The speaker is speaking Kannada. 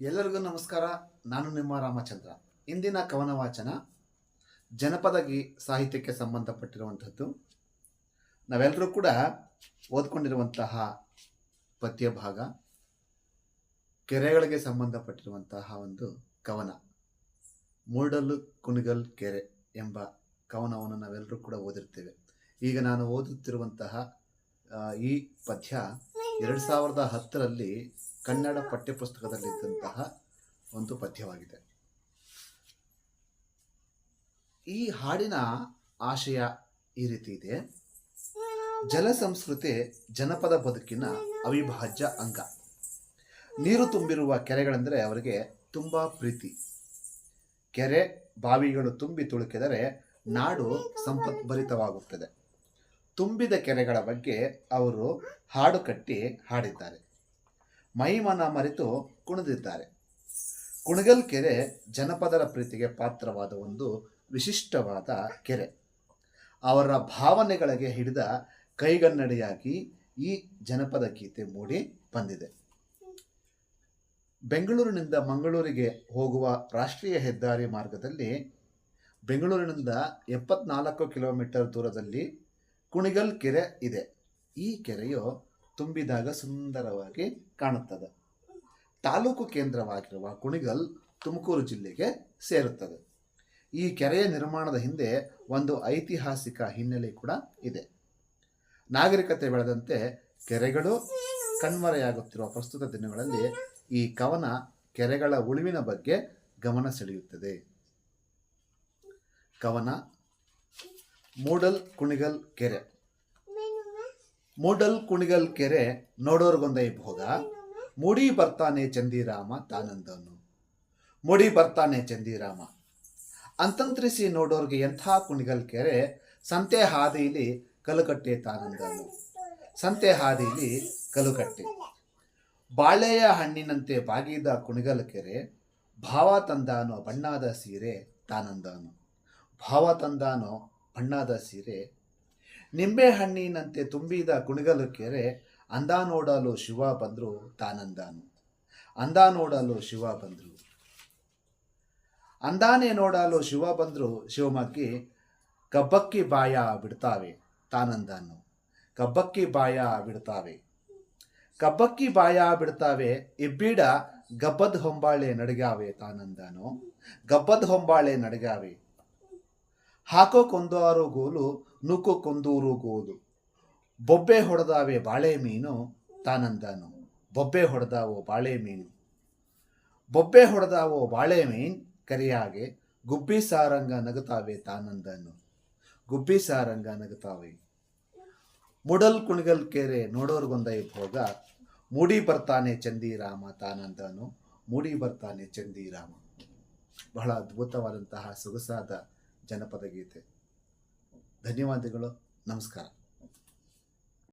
ಎಲ್ಲರಿಗೂ ನಮಸ್ಕಾರ. ನಾನು ನಿಮ್ಮ ರಾಮಚಂದ್ರ. ಇಂದಿನ ಕವನ ವಾಚನ ಜನಪದ ಗೀ ಸಾಹಿತ್ಯಕ್ಕೆ ಸಂಬಂಧಪಟ್ಟಿರುವಂಥದ್ದು. ನಾವೆಲ್ಲರೂ ಕೂಡ ಓದ್ಕೊಂಡಿರುವಂತಹ ಪದ್ಯ ಭಾಗ ಕೆರೆಗಳಿಗೆ ಸಂಬಂಧಪಟ್ಟಿರುವಂತಹ ಒಂದು ಕವನ. ಮೂಡಲು ಕುಣಿಗಲ್ ಕೆರೆ ಎಂಬ ಕವನವನ್ನು ನಾವೆಲ್ಲರೂ ಕೂಡ ಓದಿರ್ತೇವೆ. ಈಗ ನಾನು ಓದುತ್ತಿರುವಂತಹ ಈ ಪದ್ಯ ಎರಡು ಸಾವಿರದ ಹತ್ತರಲ್ಲಿ ಕನ್ನಡ ಪಠ್ಯಪುಸ್ತಕದಲ್ಲಿದ್ದಂತಹ ಒಂದು ಪದ್ಯವಾಗಿದೆ. ಈ ಹಾಡಿನ ಆಶಯ ಈ ರೀತಿ ಇದೆ. ಜಲ ಸಂಸ್ಕೃತಿ ಜನಪದ ಬದುಕಿನ ಅವಿಭಾಜ್ಯ ಅಂಗ. ನೀರು ತುಂಬಿರುವ ಕೆರೆಗಳೆಂದರೆ ಅವರಿಗೆ ತುಂಬ ಪ್ರೀತಿ. ಕೆರೆ ಬಾವಿಗಳು ತುಂಬಿ ತುಳುಕಿದರೆ ನಾಡು ಸಂಪದ್ಭರಿತವಾಗುತ್ತದೆ ತುಂಬಿದ ಕೆರೆಗಳ ಬಗ್ಗೆ ಅವರು ಹಾಡು ಕಟ್ಟಿ ಹಾಡಿದ್ದಾರೆ. ಮೈಮನ ಮರೆತು ಕುಣಿದಿದ್ದಾರೆ. ಕುಣಗಲ್ ಕೆರೆ ಜನಪದರ ಪ್ರೀತಿಗೆ ಪಾತ್ರವಾದ ಒಂದು ವಿಶಿಷ್ಟವಾದ ಕೆರೆ. ಅವರ ಭಾವನೆಗಳಿಗೆ ಹಿಡಿದ ಕೈಗನ್ನಡಿಯಾಗಿ ಈ ಜನಪದ ಗೀತೆ ಮೂಡಿ ಬಂದಿದೆ. ಬೆಂಗಳೂರಿನಿಂದ ಮಂಗಳೂರಿಗೆ ಹೋಗುವ ರಾಷ್ಟ್ರೀಯ ಹೆದ್ದಾರಿ ಮಾರ್ಗದಲ್ಲಿ ಬೆಂಗಳೂರಿನಿಂದ ಎಪ್ಪತ್ನಾಲ್ಕು ಕಿಲೋಮೀಟರ್ ದೂರದಲ್ಲಿ ಕುಣಿಗಲ್ ಕೆರೆ ಇದೆ. ಈ ಕೆರೆಯು ತುಂಬಿದಾಗ ಸುಂದರವಾಗಿ ಕಾಣುತ್ತದೆ. ತಾಲೂಕು ಕೇಂದ್ರವಾಗಿರುವ ಕುಣಿಗಲ್ ತುಮಕೂರು ಜಿಲ್ಲೆಗೆ ಸೇರುತ್ತದೆ. ಈ ಕೆರೆಯ ನಿರ್ಮಾಣದ ಹಿಂದೆ ಒಂದು ಐತಿಹಾಸಿಕ ಹಿನ್ನೆಲೆ ಕೂಡ ಇದೆ. ನಾಗರಿಕತೆ ಬೆಳೆದಂತೆ ಕೆರೆಗಳು ಕಣ್ಮರೆಯಾಗುತ್ತಿರುವ ಪ್ರಸ್ತುತ ದಿನಗಳಲ್ಲಿ ಈ ಕವನ ಕೆರೆಗಳ ಉಳಿವಿನ ಬಗ್ಗೆ ಗಮನ ಸೆಳೆಯುತ್ತದೆ. ಕವನ, ಮೂಡಲ್ ಕುಣಿಗಲ್ ಕೆರೆ. ಮೂಡಲ್ ಕುಣಿಗಲ್ ಕೆರೆ ನೋಡೋರ್ಗೊಂದೈ ಭೋಗ. ಮೂಡಿ ಬರ್ತಾನೆ ಚಂದಿರಾಮ ತಾನಂದನು. ಮೂಡಿ ಬರ್ತಾನೆ ಚಂದಿರಾಮ. ಅಂತಂತ್ರಿಸಿ ನೋಡೋರ್ಗೆ ಎಂಥ ಕುಣಿಗಲ್ ಕೆರೆ? ಸಂತೆ ಹಾದಿಲಿ ಕಲುಕಟ್ಟೆ ತಾನಂದನು. ಸಂತೆ ಹಾದಿಲಿ ಕಲುಕಟ್ಟೆ. ಬಾಳೆಯ ಹಣ್ಣಿನಂತೆ ಬಾಗಿದ ಕುಣಿಗಲ್ ಕೆರೆ ಭಾವ ತಂದಾನೋ ಬಣ್ಣದ ಸೀರೆ ತಾನಂದನು. ಭಾವ ತಂದಾನೋ ಬಣ್ಣದ ಸೀರೆ ನಿಂಬೆ ಹಣ್ಣಿನಂತೆ ತುಂಬಿದ ಕುಣಿಗಲು ಕೆರೆ ಅಂದ ನೋಡಲು ಶಿವ ಬಂದರು ತಾನಂದಾನು. ಅಂದ ನೋಡಲು ಶಿವ ಬಂದರು. ಅಂದಾನೆ ನೋಡಲು ಶಿವ ಬಂದರು ಶಿವಮಗ್ಗಿ, ಕಬ್ಬಕ್ಕಿ ಬಾಯ ಬಿಡ್ತಾವೆ ತಾನಂದಾನು. ಕಬ್ಬಕ್ಕಿ ಬಾಯ ಬಿಡ್ತಾವೆ. ಕಬ್ಬಕ್ಕಿ ಬಾಯ ಬಿಡ್ತಾವೆ, ಇಬ್ಬೀಡ ಗಬ್ಬದ ಹೊಂಬಾಳೆ ನಡಗಾವೆ ತಾನಂದಾನು. ಗಬ್ಬದ ಹೊಂಬಾಳೆ ನಡಗಾವೆ ಹಾಕೋ ಕೊಂದಾರು ಗೋಲು ನೂಕು ಕೊಂದೂರು ಗೋಲು. ಬೊಬ್ಬೆ ಹೊಡೆದಾವೆ ಬಾಳೆ ಮೀನು, ತಾನಂದಾನು. ಬೊಬ್ಬೆ ಹೊಡೆದಾವೋ ಬಾಳೆ ಮೀನು. ಬೊಬ್ಬೆ ಹೊಡೆದಾವೋ ಬಾಳೆ ಮೀನ್ ಕರಿಯಾಗೆ ಗುಬ್ಬಿ ಸಾರಂಗ ನಗುತ್ತಾವೆ ತಾನಂದನು. ಗುಬ್ಬಿ ಸಾರಂಗ ನಗುತ್ತಾವೆ ಮುಡಲ್ ಕುಣಿಗಲ್ ಕೆರೆ ನೋಡೋರ್ಗೊಂದೈ ಭೋಗ. ಮೂಡಿ ಬರ್ತಾನೆ ಚಂದಿರಾಮ, ತಾನಂದನು. ಮೂಡಿ ಬರ್ತಾನೆ ಚಂದಿರಾಮ. ಬಹಳ ಅದ್ಭುತವಾದಂತಹ ಸೊಗಸಾದ ಜನಪದ ಗೀತೆ. ಧನ್ಯವಾದಗಳು. ನಮಸ್ಕಾರ.